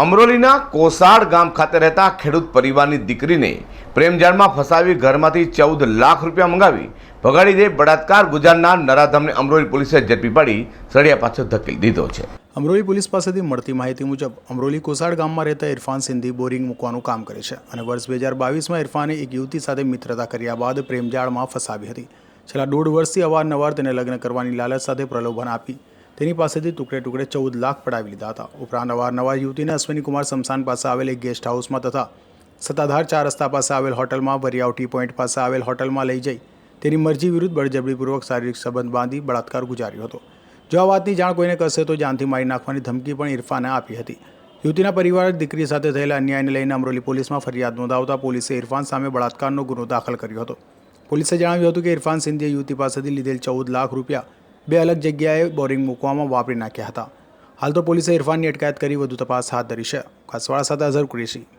અમરોલીના કોસાડ ગામ ખાતે રહેતા ખેડૂત પરિવારની દીકરીને પ્રેમજાળમાં ફસાવી ઘરમાંથી ચૌદ લાખ રૂપિયા મંગાવી ભગાડી દે બળાત્કાર ગુજારનાર નરાધમને અમરોલી પોલીસે ઝડપી પાડી સળિયા પાછળ ધકેલી દીધો છે. અમરોલી પોલીસ પાસેથી મળતી માહિતી મુજબ અમરોલી કોસાડ ગામમાં રહેતા ઇરફાન સિંધી બોરિંગ મૂકવાનું કામ કરે છે અને વર્ષ બે હજાર બાવીસમાં ઇરફાને એક યુવતી સાથે મિત્રતા કર્યા બાદ પ્રેમજાળમાં ફસાવી હતી. છેલ્લા દોઢ વર્ષથી અવારનવાર તેને લગ્ન કરવાની લાલચ સાથે પ્રલોભન આપી તેની પાસેથી ટુકડે ટુકડે ચૌદ લાખ પડાવી લીધા હતા. ઉપરાંત અવારનવાર યુવતીને અશ્વિની કુમાર સમસાન પાસે આવેલ એક ગેસ્ટ હાઉસમાં તથા સત્તાધાર ચાર રસ્તા પાસે આવેલ હોટલમાં વરિયાવ ટી પોઈન્ટ પાસે આવેલ હોટલમાં લઈ જઈ તેની મરજી વિરુદ્ધ બળજબરીપૂર્વક શારીરિક સંબંધ બાંધી બળાત્કાર ગુજાર્યો હતો. જો આ વાતની જાણ કોઈને કરશે તો જાનથી મારી નાખવાની ધમકી પણ ઇરફાને આપી હતી. યુવતીના પરિવારે દીકરી સાથે થયેલા અન્યાયને લઈને અમરોલી પોલીસમાં ફરિયાદ નોંધાવતા પોલીસે ઇરફાન સામે બળાત્કારનો ગુનો દાખલ કર્યો હતો. પોલીસે જણાવ્યું હતું કે ઇરફાન સિંધીએ યુવતી પાસેથી લીધેલ ચૌદ લાખ રૂપિયા બે અલગ જગ્યાએ બોરિંગ મૂકવામાં વાપરી નાખ્યા હતા. હાલ તો પોલીસે ઇરફાનની અટકાયત કરી વધુ તપાસ હાથ ધરી છે. કાસવાળા સાથે અઝર કુરેશી.